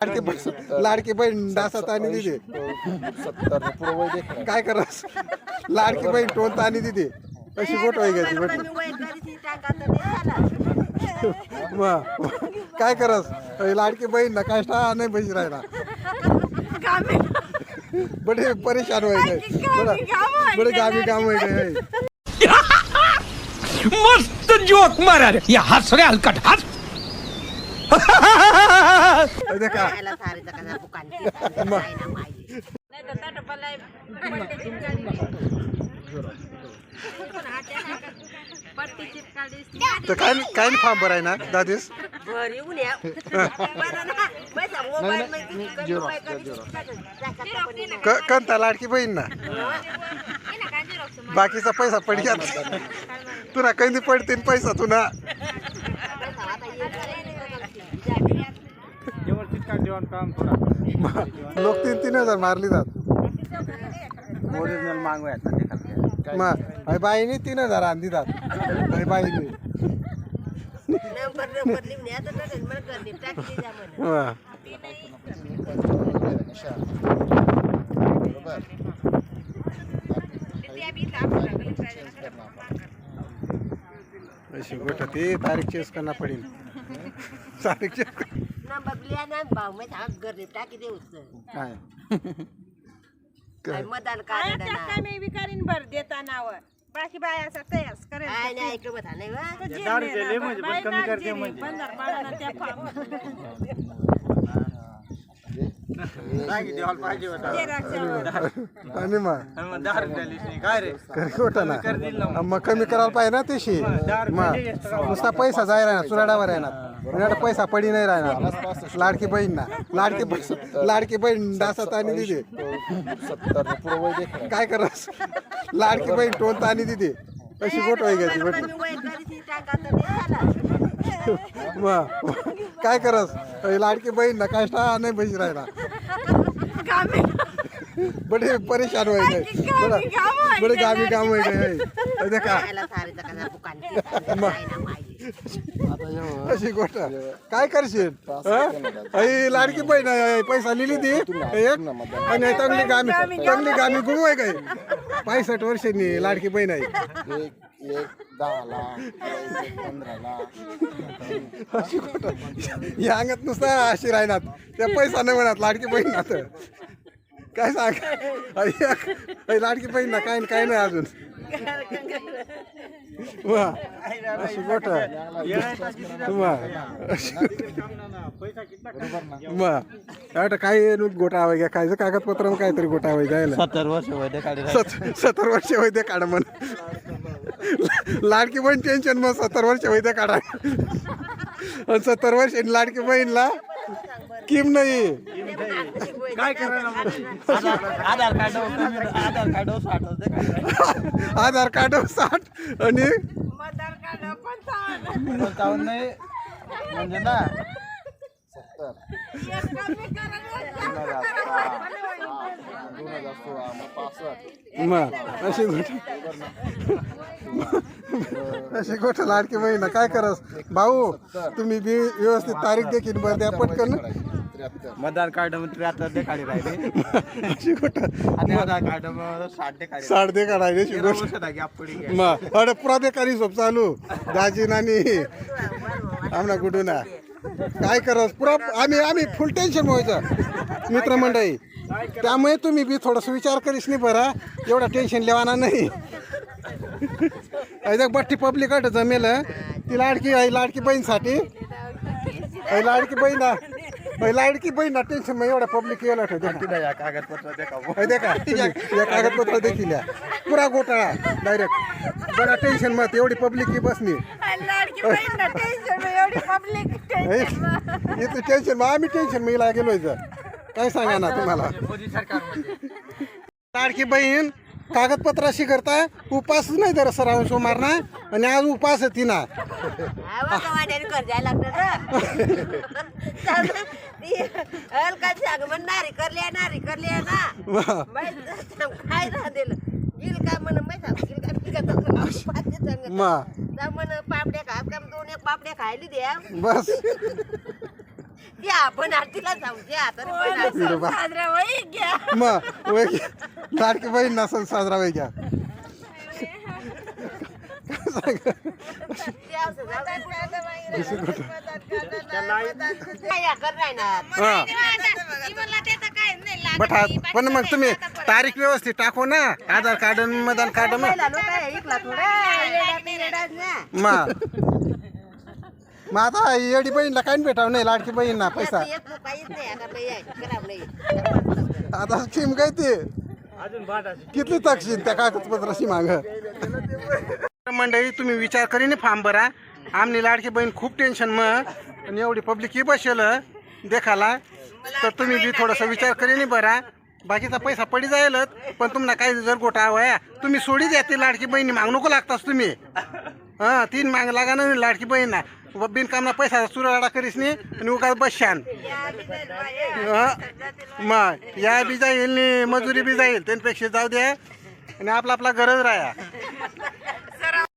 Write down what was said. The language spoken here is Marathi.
लाडकी बहीण लाडकी बहीण डासात आणि दिली सत्तर पुढं वय देख काय करस? लाडकी बहीण टोलता आणि दिली अशी गोट वय घ्यायची बट मग काय करस? लाडकी बहीण ना काय स्टा नाही बस राहिला. बडे परेशान होय गए बडे गावी काम होय गए मस्त जोक मारा रे. या हस रे हलकट. हस तर काय काय नाही. फार्म भराय ना दादीस? क- कंता लाडकी बहीण ना. बाकीचा पैसा पडग्यात तुला कधी पडतील पैसा तुला व्यवस्थित काय जेवण काम थोडा लोक तीन तीन हजार मारली जात. ओरिजिनल मागवायचा ते खालच्या मग अय बाईने तीन हजार आणली जात. बाईने. अशी गोष्ट ती तारीख चेस करना पडेल तारीख चेस काय? मतदान काय? कार्ड त्या काय मी विकारीन भर देता नाव बाकी बाय असं तयास काय करेल नाही ऐकलं बघा नाही वा. दारू दिले म्हणजे पण कमी करते म्हणजे. बंदर त्या आणि मग होता. ना. मग. कमी करायला पाहिजे ना त्याशी. मग नुसता पैसा जाय राहणार चुराडावर राहणार म्हणजे आता पैसा पडी नाही राहणार. लाडकी बहीण ना. लाडकी बहीण लाडकी बहीण डासात आणि देख काय करस लाडकी बहीण टोलता आणि दिली अशी गोट घ्यायची झालं. मग काय करस? लाडकी बहीण ना काय नाही बस राहिला. बडे परेशान होय गए बडे गावी. काम होय गए देखा. ना अशी गोष्ट. काय करशील? हं? अई लाडकी बहीण आहे, पैसा लिहिली ती. एक. आणि चांगली गामी चांगली गामी गुमवाय काय? पासष्ट वर्षांनी लाडकी बहीण आहे. एक एक दहाला पंधराला या अंगात नुसता अशी राहणार. त्या पैसा नाही म्हणत लाडकी बहीण ना तर काय सांग? अई, लाडकी बहीण ना काय काय नाही अजून. वा. अशी आता काय गोटा घ्या? काय कागदपत्र काहीतरी गोटा हवाय जायला सत्तर वर्ष दे काढे सत- सत्तर वर्ष वैद्य काढा म्हण. लाडकी बहीण टेन्शन मग सत्तर वर्ष वैद्य काढा. आणि सत्तर वर्ष लाडकी बहीणला किम नाही. काय करायला आधार कार्ड. आधार कार्ड साठ आधार कार्ड साठ आणि मतदार कार्ड पंचावन्न पंचावन्न नाही म्हणजे ना मग अशी गोष्ट. अशी गोष्ट लाडकी बहीण काय करस भाऊ तुम्ही बी व्यवस्थित तारीख देखील बरं द्या पटकन. मतदार कार्डमध्ये त्र्याहत्तर दे काढे राहिले. अशी गोष्ट आणि आधार कार्ड मग साठ काढे साठ दे काढायची घ्या. मग अरे प्राधिकारी झोप चालू. दाजी नानी. आमना कुठून काय करस पुरा आम्ही आम्ही फुल टेन्शन व्हायचं मित्रमंडळी. त्यामुळे तुम्ही बी थोडस विचार करीस नाही बरा. एवढा टेन्शन लेवाना नाही. बट्टी पब्लिक जमेल. ती लाडकी आहे लाडकी बहीणसाठी. लाडकी बहीण अय, लाडकी बहीण ना टेन्शन मग एवढा पब्लिक यायला ठेवते या कागदपत्र देखा या कागदपत्र देखील या. पुरा घोटाळा डायरेक्ट बरा टेन्शन मत एवढी पब्लिक की बसनी इथं टेन्शन मग आम्ही टेन्शन मी गेलो इथं. काय सांगा ना तुम्हाला? लाडकी बहीण कागदपत्राशी करता उपासच नाही जरा सराव सोमार ना आणि आज उपास आहे तिना. पापड्या खा का दोन एक पापड्या खायला द्या. बस. आपण जाऊ. साजरा वही घ्या. मग वय घ्या. लाडकी बहीण नसन साजरा वय घ्या. पण मग तुम्ही तारीख व्यवस्थित टाकू ना. आधार कार्ड आणि मतदान कार्ड मग. मग आता येडी बहीणला काही भेटावं? नाही लाडकी बहीण ना पैसा आता बाई आहे, खराब नाही आता स्कीम काय ते? किती तक्षील त्या कागदपत्राशी माग. मंडळी तुम्ही विचार करीने फार्म भरा. आमनी लाडकी बहीण खूप टेन्शन मग. आणि एवढी पब्लिक ही बसेल देखाला तर तुम्ही बी थोडासा विचार करीने भरा बाकीचा पैसा पडी जाईलच पण तुम्हाला काही जर गोटा हवाया तुम्ही सोडी द्या ती लाडकी बहिणी माग नको लागतास तुम्ही. हा तीन माग लागा ना लाडकी बहीण ना बिनकामना पैसा चुराडा करीस नाही आणि उगा बसशान. मग या बी जाईल नी मजुरी बी जाईल त्यांच्यापेक्षा जाऊ द्या आणि आपला आपला गरज राहा